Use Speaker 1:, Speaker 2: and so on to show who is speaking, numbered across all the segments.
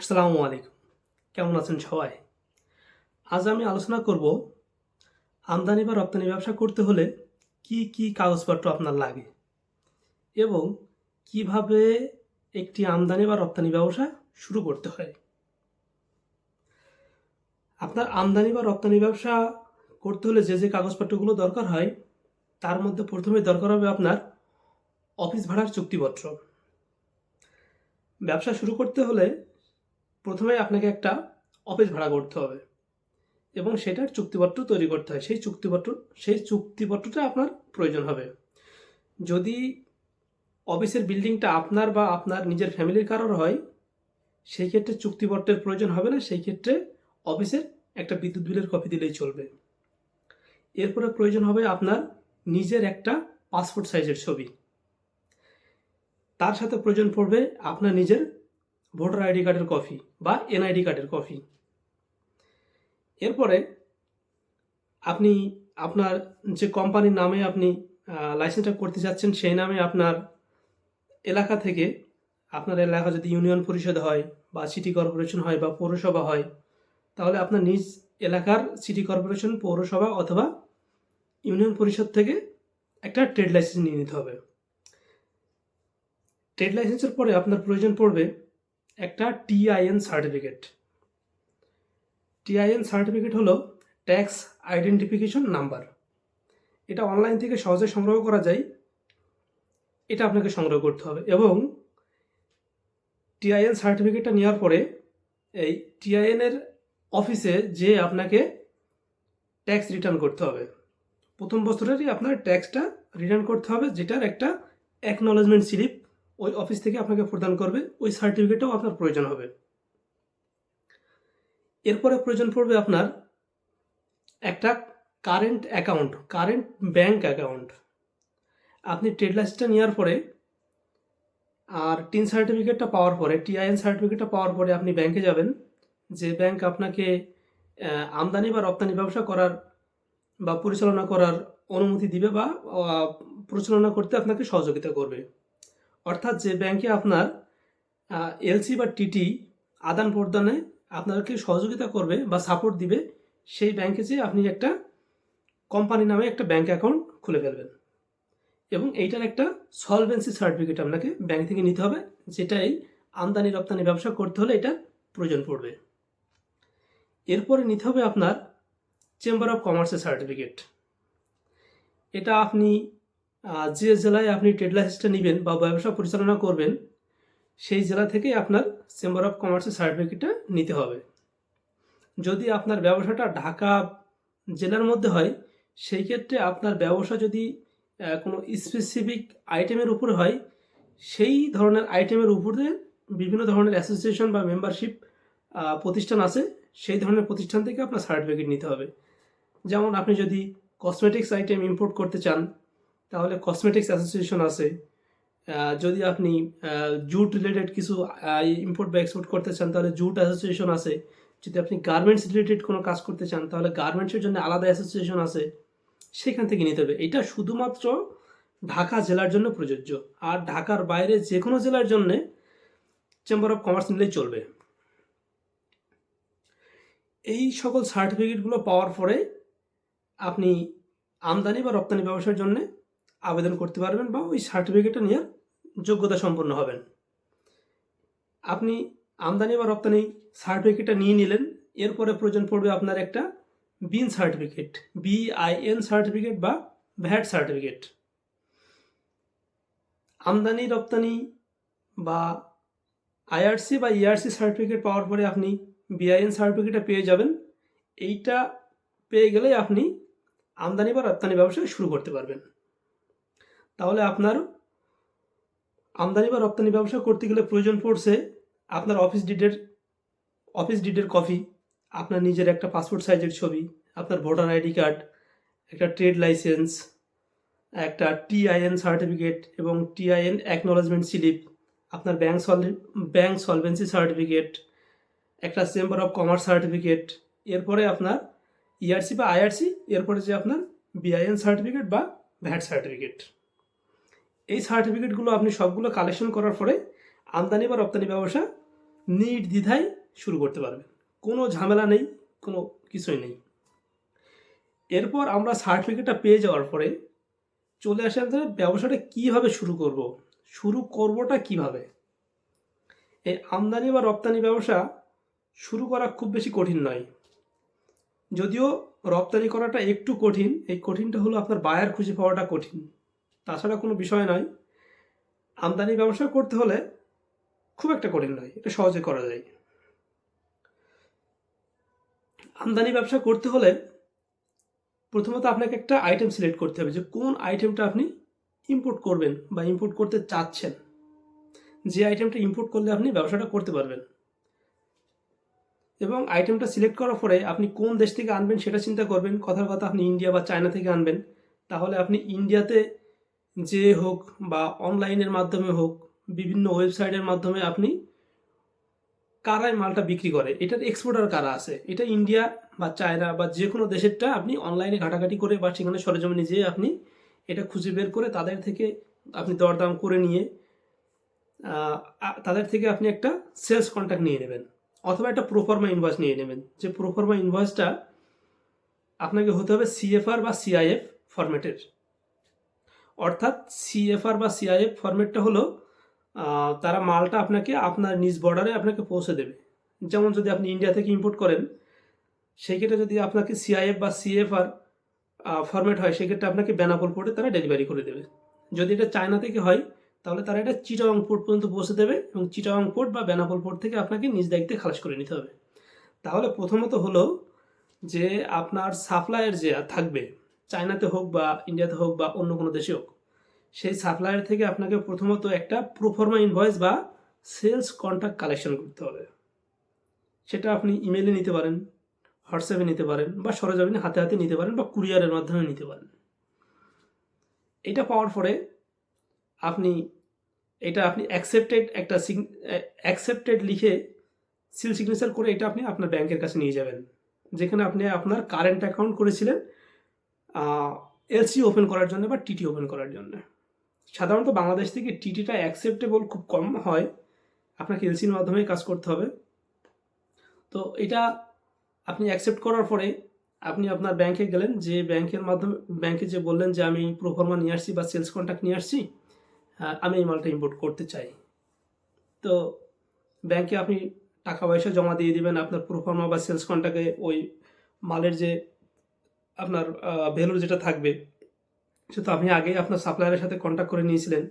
Speaker 1: আসসালামু আলাইকুম। কেমন আছেন সবাই? আজ আমি আলোচনা করব আমদানি বা রপ্তানি ব্যবসা করতে হলে কি কি কাগজপত্র আপনার লাগে এবং কীভাবে একটি আমদানি বা রপ্তানি ব্যবসা শুরু করতে হয়। আপনার আমদানি বা রপ্তানি ব্যবসা করতে হলে যে যে কাগজপত্রগুলো দরকার হয়, তার মধ্যে প্রথমে দরকার হবে আপনার অফিস ভাড়ার চুক্তিপত্র। ব্যবসা শুরু করতে হলে প্রথমে আপনাকে একটা অফিস ভাড়া করতে হবে এবং সেটার চুক্তিপত্র তৈরি করতে হয়। সেই চুক্তিপত্র, সেই চুক্তিপত্রটা আপনার প্রয়োজন হবে। যদি অফিসের বিল্ডিংটা আপনার বা আপনার নিজের ফ্যামিলির কারোর হয়, সেই ক্ষেত্রে চুক্তিপত্রের প্রয়োজন হবে না। সেই ক্ষেত্রে অফিসের একটা বিদ্যুৎ বিলের কপি দিলেই চলবে। এরপরে প্রয়োজন হবে আপনার নিজের একটা পাসপোর্ট সাইজের ছবি। তার সাথে প্রয়োজন পড়বে আপনার নিজের ভোটার আইডি কার্ডের কপি বা এনআইডি কার্ডের কপি। এরপরে আপনি আপনার যে কোম্পানির নামে আপনি লাইসেন্সটা করতে যাচ্ছেন, সেই নামে আপনার এলাকা থেকে আপনার এলাকা যদি ইউনিয়ন পরিষদ হয় বা সিটি কর্পোরেশন হয় বা পৌরসভা হয়, তাহলে আপনার নিজ এলাকার সিটি কর্পোরেশন পৌরসভা অথবা ইউনিয়ন পরিষদ থেকে একটা ট্রেড লাইসেন্স নিয়ে নিতে হবে। ট্রেড লাইসেন্সের পরে আপনার প্রয়োজন পড়বে একটা টিআইএন সার্টিফিকেট টিআইএন সার্টিফিকেট হলো ট্যাক্স আইডেন্টিফিকেশন নাম্বার এটা অনলাইন থেকে সহজে সংগ্রহ করা যায়। এটা আপনাকে সংগ্রহ করতে হবে এবং টিআইএন সার্টিফিকেটটা নেওয়ার পরে এই টিআইএনের অফিসে যে আপনাকে ট্যাক্স রিটার্ন করতে হবে। প্রথম বছরেরই আপনার ট্যাক্সটা রিটার্ন করতে হবে, যেটার একটা অ্যাকনলেজমেন্ট স্লিপ ওই অফিস থেকে আপনাকে প্রদান করবে, ওই সার্টিফিকেটটাও আপনার প্রয়োজন হবে। এরপরে প্রয়োজন পড়বে আপনার একটা current account current bank account আপনি ট্রেড লাইসেন্সটা নেওয়ার পরে আর টিন সার্টিফিকেটটা পাওয়ার পরে টিআইএন সার্টিফিকেটটা পাওয়ার পরে আপনি ব্যাংকে যাবেন। যে ব্যাংক আপনাকে আমদানি বা রপ্তানি ব্যবসা করার বা পরিচালনা করার অনুমতি দিবে বা পরিচালনা করতে আপনাকে সহযোগিতা করবে। অর্থাৎ যে ব্যাংকে আপনার এলসি বা টিটি আদান প্রদানে আপনাকে সহযোগিতা করবে বা সাপোর্ট দিবে, সেই ব্যাংকে যেয়ে আপনি একটা কোম্পানি নামে একটা ব্যাংক অ্যাকাউন্ট খুলে ফেলবেন। এবং এইটার একটা সলভেন্সি সার্টিফিকেট আপনাকে ব্যাংক থেকে নিতে হবে যেটা এই আমদানি রপ্তানি ব্যবসা করতে হলে এটা প্রয়োজন পড়বে। এরপরে নিতে হবে আপনার চেম্বার অফ কমার্সের সার্টিফিকেট এটা আপনি যে জেলায় আপনি ট্রেড লাইসেন্সটা নেবেন বা ব্যবসা পরিচালনা করবেন, সেই জেলা থেকেই আপনার চেম্বার অফ কমার্সের সার্টিফিকেটটা নিতে হবে। যদি আপনার ব্যবসাটা ঢাকা জেলার মধ্যে হয়, সেই ক্ষেত্রে আপনার ব্যবসা যদি কোনো স্পেসিফিক আইটেমের উপরে হয়, সেই ধরনের আইটেমের উপরে বিভিন্ন ধরনের অ্যাসোসিয়েশন বা মেম্বারশিপ প্রতিষ্ঠান আছে, সেই ধরনের প্রতিষ্ঠান থেকে আপনার সার্টিফিকেট নিতে হবে। যেমন আপনি যদি কসমেটিক্স আইটেম ইম্পোর্ট করতে চান তাহলে কসমেটিক্স অ্যাসোসিয়েশন আছে। যদি আপনি জুট রিলেটেড কিছু ইম্পোর্ট বা এক্সপোর্ট করতে চান, তাহলে জুট অ্যাসোসিয়েশন আছে। যদি আপনি গার্মেন্টস রিলেটেড কোনো কাজ করতে চান, তাহলে গার্মেন্টসের জন্য আলাদা অ্যাসোসিয়েশন আছে। সেখান থেকে নিতে হবে। এটা শুধুমাত্র ঢাকা জেলার জন্য প্রযোজ্য। আর ঢাকার বাইরে যে কোনো জেলার জন্যে চেম্বার অফ কমার্স নিলেই চলবে। এই সকল সার্টিফিকেটগুলো পাওয়ার পরে আপনি আমদানি বা রপ্তানি ব্যবসার জন্য আবেদন করতে পারবেন বা ওই সার্টিফিকেটটা নেওয়ার যোগ্যতা সম্পন্ন হবেন। আপনি আমদানি বা রপ্তানি সার্টিফিকেটটা নিয়ে নিলেন, এরপরে প্রয়োজন পড়বে আপনার একটা বিন সার্টিফিকেট বিআইএন সার্টিফিকেট বা ভ্যাট সার্টিফিকেট আমদানি, রপ্তানি বা আইআরসি বা ইআরসি সার্টিফিকেট পাওয়ার পরে আপনি বিআইএন সার্টিফিকেটটা পেয়ে যাবেন। এইটা পেয়ে গেলে আপনি আমদানি বা রপ্তানি ব্যবসা শুরু করতে পারবেন। তাহলে আপনার আমদানি বা রপ্তানি ব্যবসা করতে গেলে প্রয়োজন পড়ছে আপনার অফিস ডিডের অফিস ডিডের কপি আপনার নিজের একটা পাসপোর্ট সাইজের ছবি, আপনার ভোটার আইডি কার্ড একটা ট্রেড লাইসেন্স একটা টিআইএন সার্টিফিকেট এবং টিআইএন অ্যাকনোলেজমেন্ট স্লিপ আপনার bank sol bank solvency certificate একটা চেম্বার অফ কমার্স সার্টিফিকেট এরপরে আপনার ইআরসি বা আইআরসি এরপরে যে আপনার বিআইএন সার্টিফিকেট বা ভ্যাট সার্টিফিকেট এই সার্টিফিকেটগুলো আপনি সবগুলো কালেকশন করার পরে আমদানি বা রপ্তানি ব্যবসা নির্দ্বিধায় শুরু করতে পারবেন। কোনো ঝামেলা নেই, কোনো কিছুই নেই। এরপর আমরা সার্টিফিকেটটা পেয়ে যাওয়ার পরে চলে আসে আমাদের ব্যবসাটা কীভাবে শুরু করব, শুরু করবোটা কীভাবে? এই আমদানি বা রপ্তানি ব্যবসা শুরু করা খুব বেশি কঠিন নয়। যদিও রপ্তানি করাটা একটু কঠিন, এই কঠিনটা হলো আপনার বায়ার খুঁজে পাওয়াটা কঠিন। তাছাড়া কোনো বিষয় নয়। আমদানি ব্যবসা করতে হলে খুব একটা কঠিন নয়, এটা সহজে করা যায়। আমদানি ব্যবসা করতে হলে প্রথমত আপনাকে একটা আইটেম সিলেক্ট করতে হবে যে কোন আইটেমটা আপনি ইম্পোর্ট করবেন বা ইম্পোর্ট করতে চাচ্ছেন। যে আইটেমটা ইম্পোর্ট করলে আপনি ব্যবসাটা করতে পারবেন। এবং আইটেমটা সিলেক্ট করার পরে আপনি কোন দেশ থেকে আনবেন সেটা চিন্তা করবেন। কথার কথা আপনি ইন্ডিয়া বা চায়না থেকে আনবেন। তাহলে আপনি ইন্ডিয়াতে যে হোক বা অনলাইনের মাধ্যমে হোক, বিভিন্ন ওয়েবসাইটের মাধ্যমে আপনি কারাই মালটা বিক্রি করে। এটার এক্সপোর্টার কারা আছে? এটা ইন্ডিয়া বা চায়না বা যে কোনো দেশেরটা আপনি অনলাইনে ঘাটাঘাটি করে বা সেখানে সরজমিনে যেয়ে আপনি এটা খুঁজে বের করে তাদের থেকে আপনি দরদাম করে নিয়ে তাদের থেকে আপনি একটা সেলস কন্ট্যাক্ট নিয়ে নেবেন অথবা একটা প্রোফার্মা ইনভয়েস নিয়ে নেবেন। যে প্রোফার্মা ইনভয়েসটা আপনাকে হতে হবে সিএফআর বা সিআইএফ ফরম্যাটের অর্থাৎ সিএফআর বা সিআইএফ ফরম্যাটটা হলো তারা মালটা আপনাকে আপনার নিজ বর্ডারে আপনাকে পৌঁছে দেবে। যেমন যদি আপনি ইন্ডিয়া থেকে ইম্পোর্ট করেন, সেই ক্ষেত্রে যদি আপনাকে সিআইএফ বা সিএফআর ফরম্যাট হয় সেক্ষেত্রে আপনাকে বেনাপোল পোর্টে তারা ডেলিভারি করে দেবে। যদি এটা চায়না থেকে হয়, তাহলে তারা এটা চিটাং পোর্ট পর্যন্ত পৌঁছে দেবে এবং চিটাং পোর্ট বা বেনাপোল পোর্ট থেকে আপনাকে নিজ দায়িত্বে খালাস করে নিতে হবে। তাহলে প্রথমত হলো যে আপনার সাপ্লায়ার যে থাকবে চায়নাতে হোক বা ইন্ডিয়াতে হোক বা অন্য কোনো দেশে হোক, সেই সাপ্লায়ার থেকে আপনাকে প্রথমত একটা প্রোফর্মা ইনভয়েস বা সেলস কন্ট্যাক্ট কালেকশন করতে হবে। সেটা আপনি ইমেলে নিতে পারেন হোয়াটসঅ্যাপে নিতে পারেন বা সরজমিনে হাতে হাতে নিতে পারেন বা কুরিয়ারের মাধ্যমে নিতে পারেন। এটা পাওয়ার পরে আপনি, এটা আপনি অ্যাকসেপ্টেড একটা সিগ অ্যাকসেপ্টেড লিখে সিল সিগনেচার করে এটা আপনি আপনার ব্যাংকের কাছে নিয়ে যাবেন। যেখানে আপনি আপনার কারেন্ট অ্যাকাউন্ট করেছিলেন এলসি ওপেন করার জন্য বা টিটি ওপেন করার জন্য। সাধারণত বাংলাদেশ থেকে টিটিটা অ্যাকসেপ্টেবল খুব কম হয়। আপনাকে এলসির মাধ্যমেই কাজ করতে হবে। তো এটা আপনি অ্যাকসেপ্ট করার পরে আপনি আপনার ব্যাংকে গেলেন, যে ব্যাংকের মাধ্যমে ব্যাংকে যে বললেন যে আমি প্রোফর্মা নিয়ে আসছি বা সেলস কন্ট্যাক্ট নিয়ে আসছি আমি এই মালটা ইম্পোর্ট করতে চাই। তো ব্যাংকে আপনি টাকা পয়সা জমা দিয়ে দিবেন, আপনার প্রোফর্মা বা সেলস কন্ট্যাক্টে ওই মালের যে আপনার ভ্যালু যেটা থাকবে সে তো আপনি আগেই আপনার সাপ্লায়ারের সাথে কন্ট্যাক্ট করে নিয়েছিলেন।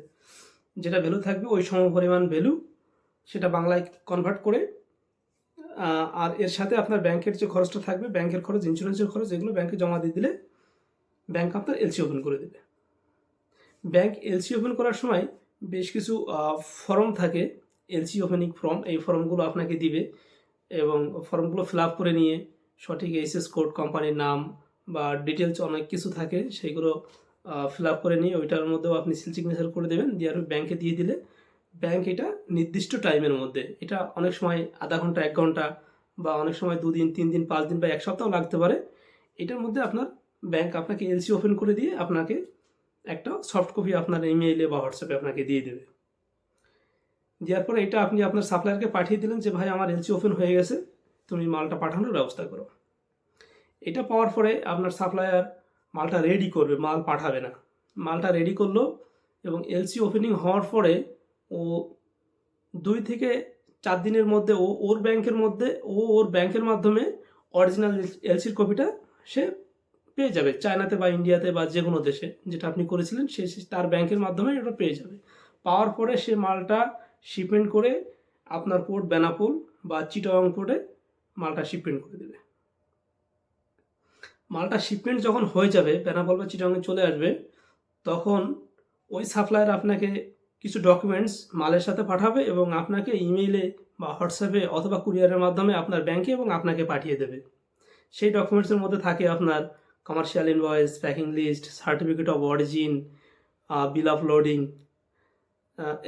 Speaker 1: যেটা ভ্যালু থাকবে, ওই সম পরিমাণ ভ্যালু সেটা বাংলায় কনভার্ট করে আর এর সাথে আপনার ব্যাংকের যে খরচটা থাকবে ব্যাংকের খরচ ইন্স্যুরেন্সের খরচ, এগুলো ব্যাংকে জমা দিয়ে দিলে ব্যাংক আপনার এলসি ওপেন করে দেবে। ব্যাংক এলসি ওপেন করার সময় বেশ কিছু ফর্ম থাকে এলসি ওপেনিং ফর্ম এই ফর্মগুলো আপনাকে দিবে এবং ফর্মগুলো ফিল আপ করে নিয়ে সঠিক এইচএস কোড কোম্পানির নাম বা ডিটেলস অনেক কিছু থাকে, সেইগুলো ফিল আপ করে নিয়ে ওইটার মধ্যেও আপনি সিল সিগনেচার করে দেবেন, দিয়ে আর ব্যাংকে দিয়ে দিলে ব্যাংক এটা নির্দিষ্ট টাইমের মধ্যে, এটা অনেক সময় আধা ঘণ্টা, এক ঘণ্টা বা অনেক সময় দুদিন তিন দিন পাঁচ দিন বা এক সপ্তাহ লাগতে পারে, এটার মধ্যে আপনার ব্যাংক আপনাকে এলসি ওপেন করে দিয়ে আপনাকে একটা সফট কপি আপনার ইমেইলে বা হোয়াটসঅ্যাপে আপনাকে দিয়ে দেবে। দেওয়ার পরে এটা আপনি আপনার সাপ্লায়ারকে পাঠিয়ে দিলেন যে, ভাই, আমার এলসি ওপেন হয়ে গেছে, তুমি মালটা পাঠানোর ব্যবস্থা করো। এটা পাওয়ার পরে আপনার সাপ্লায়ার মালটা রেডি করবে, মাল পাঠাবে না। মালটা রেডি করল এবং এলসি ওপেনিং হওয়ার পরে ও দুই থেকে চার দিনের মধ্যে ও ওর ব্যাংকের মধ্যে, ও ওর ব্যাংকের মাধ্যমে অরিজিনাল এলসির কপিটা সে পেয়ে যাবে, চায়নাতে বা ইন্ডিয়াতে বা যে কোনো দেশে। যেটা আপনি করেছিলেন, সে তার ব্যাংকের মাধ্যমে এটা পেয়ে যাবে। পাওয়ার পরে সে মালটা শিপমেন্ট করে আপনার পোর্ট বেনাপোল বা চিটাং পোর্টে মালটা শিপমেন্ট করে দেবে। মালটা শিপমেন্ট যখন হয়ে যাবে বেনাপোল বা চিটাংয়ে চলে আসবে, তখন ওই সাপ্লায়ার আপনাকে কিছু ডকুমেন্টস মালের সাথে পাঠাবে এবং আপনাকে ইমেইলে বা হোয়াটসঅ্যাপে অথবা কুরিয়ারের মাধ্যমে আপনার ব্যাংকে এবং আপনাকে পাঠিয়ে দেবে। সেই ডকুমেন্টসের মধ্যে থাকে আপনার commercial invoice packing list certificate of origin bill of loading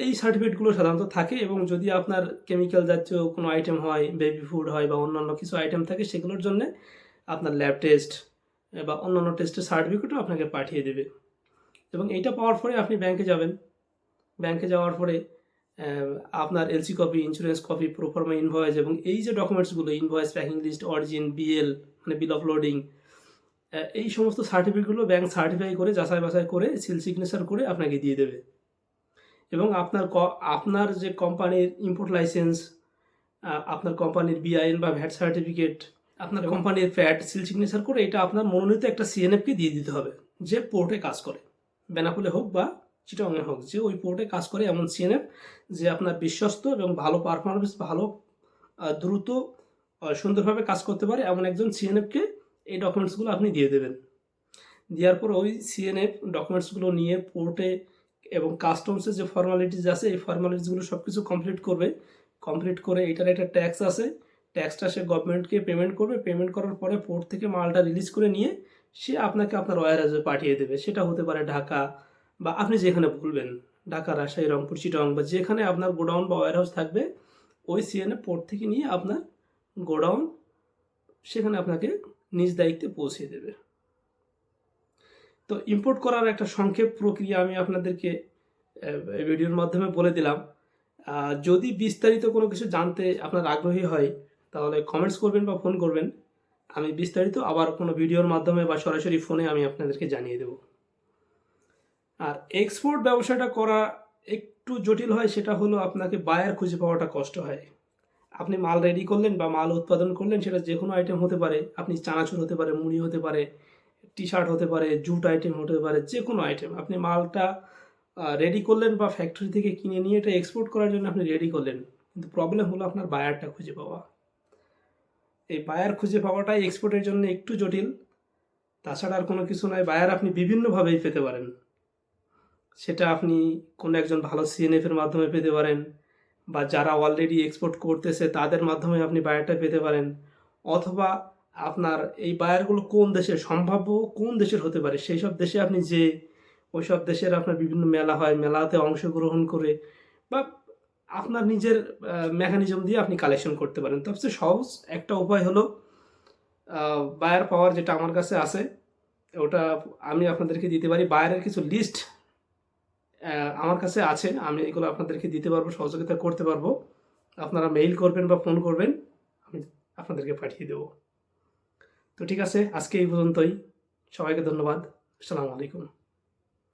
Speaker 1: এই সার্টিফিকেটগুলো সাধারণত থাকে এবং যদি আপনার কেমিক্যাল জাতীয় কোনো আইটেম হয় বেবি ফুড হয় বা অন্যান্য কিছু আইটেম থাকে, সেগুলোর জন্য আপনার ল্যাব টেস্ট বা অন্যান্য টেস্টের সার্টিফিকেটও আপনাকে পাঠিয়ে দেবে। এবং এইটা পাওয়ার পরে আপনি ব্যাংকে যাবেন। ব্যাংকে যাওয়ার পরে আপনার LC copy insurance copy proforma invoice এবং এই যে ডকুমেন্টসগুলো invoice packing list origin BL মানে বিল অফ লোডিং এই সমস্ত সার্টিফিকেটগুলো ব্যাংক সার্টিফাই করে, যাচাই বাছাই করে সিল সিগনেচার করে আপনাকে দিয়ে দেবে। এবং আপনার আপনার যে কোম্পানির ইম্পোর্ট লাইসেন্স আপনার কোম্পানির বিআইএন বা ভ্যাট সার্টিফিকেট আপনার কোম্পানির ফ্যাট সিল সিগনেচার করে এটা আপনার মনোনীত একটা সিএনএফকে দিয়ে দিতে হবে যে পোর্টে কাজ করে। বেনাপুলে হোক বা চিটংয়ে হোক যে ওই পোর্টে কাজ করে এমন সিএনএফ যে আপনার বিশ্বস্ত এবং ভালো পারফরমেন্স ভালো দ্রুত সুন্দরভাবে কাজ করতে পারে এমন একজন সিএনএফকে এই ডকুমেন্টসগুলো আপনি দিয়ে দেবেন। দেওয়ার পর ওই সিএনএফ ডকুমেন্টসগুলো নিয়ে পোর্টে এবং কাস্টমসের যে ফর্মালিটিস আছে এই ফর্মালিটিসগুলো সব কিছু কমপ্লিট করবে। কমপ্লিট করে এটার একটা ট্যাক্স আছে। ট্যাক্সটা সে গভর্নমেন্টকে পেমেন্ট করবে পেমেন্ট করার পরে পোর্ট থেকে মালটা রিলিজ করে নিয়ে সে আপনাকে আপনার ওয়ারহাউসে পাঠিয়ে দেবে। সেটা হতে পারে ঢাকা বা আপনি যেখানে বলবেন ঢাকা, রাজশাহী, রংপুর, চিটং বা যেখানে আপনার গোডাউন বা ওয়ার হাউস থাকবে, ওই সিএনএ পোর্ট থেকে নিয়ে আপনার গোডাউন সেখানে আপনাকে নিজ দায়িত্বে পৌঁছে দেবে। তো ইম্পোর্ট করার একটা সংক্ষেপ প্রক্রিয়া আমি আপনাদেরকে ভিডিওর মাধ্যমে বলে দিলাম। যদি বিস্তারিত কোনো কিছু জানতে আপনার আগ্রহী হয় তাহলে কমেন্টস করবেন বা ফোন করবেন। আমি বিস্তারিত আবার কোনো ভিডিওর মাধ্যমে বা সরাসরি ফোনে আমি আপনাদেরকে জানিয়ে দেব। আর এক্সপোর্ট ব্যবসাটা করা একটু জটিল হয়, সেটা হলো আপনাকে বায়ার খুঁজে পাওয়াটা কষ্ট হয়। আপনি মাল রেডি করলেন বা মাল উৎপাদন করলেন, সেটা যে কোনো আইটেম হতে পারে। আপনি চানাচুর হতে পারে, মুড়ি হতে পারে টি শার্ট হতে পারে জুট আইটেম হতে পারে যে কোনো আইটেম আপনি মালটা রেডি করলেন বা ফ্যাক্টরি থেকে কিনে নিয়ে এটা এক্সপোর্ট করার জন্য আপনি রেডি করলেন। কিন্তু প্রবলেম হলো আপনার বায়ারটা খুঁজে পাওয়া। এই বায়ার খুঁজে পাওয়াটাই এক্সপোর্টের জন্য একটু জটিল। তাছাড়া আর কোনো কিছু নয় বায়ার আপনি বিভিন্নভাবেই পেতে পারেন। সেটা আপনি কোনো একজন ভালো সিএনএফের মাধ্যমে পেতে পারেন বা যারা অলরেডি এক্সপোর্ট করতেছে তাদের মাধ্যমে আপনি বায়ারটা পেতে পারেন। অথবা আপনার এই বায়ারগুলো কোন দেশের, সম্ভাব্য কোন দেশের হতে পারে সেই সব দেশে আপনি যে ওই সব দেশের আপনার বিভিন্ন মেলা হয়। মেলাতে অংশগ্রহণ করে বা আপনার নিজের মেকানিজম দিয়ে আপনি কালেকশন করতে পারেন। সবচেয়ে সহজ একটা উপায় হলো বায়ার পাওয়ার যেটা আমার কাছে আছে, ওটা আমি আপনাদেরকে দিতে পারি। বায়ারের কিছু লিস্ট আমার কাছে আছে। আমি এগুলো আপনাদেরকে দিতে পারব, সহযোগিতা করতে পারব। আপনারা মেইল করবেন বা ফোন করবেন, আমি আপনাদেরকে পাঠিয়ে দেবো। তো ঠিক আছে, আজকে এই পর্যন্তই। সবাইকে ধন্যবাদ। আসসালামু আলাইকুম।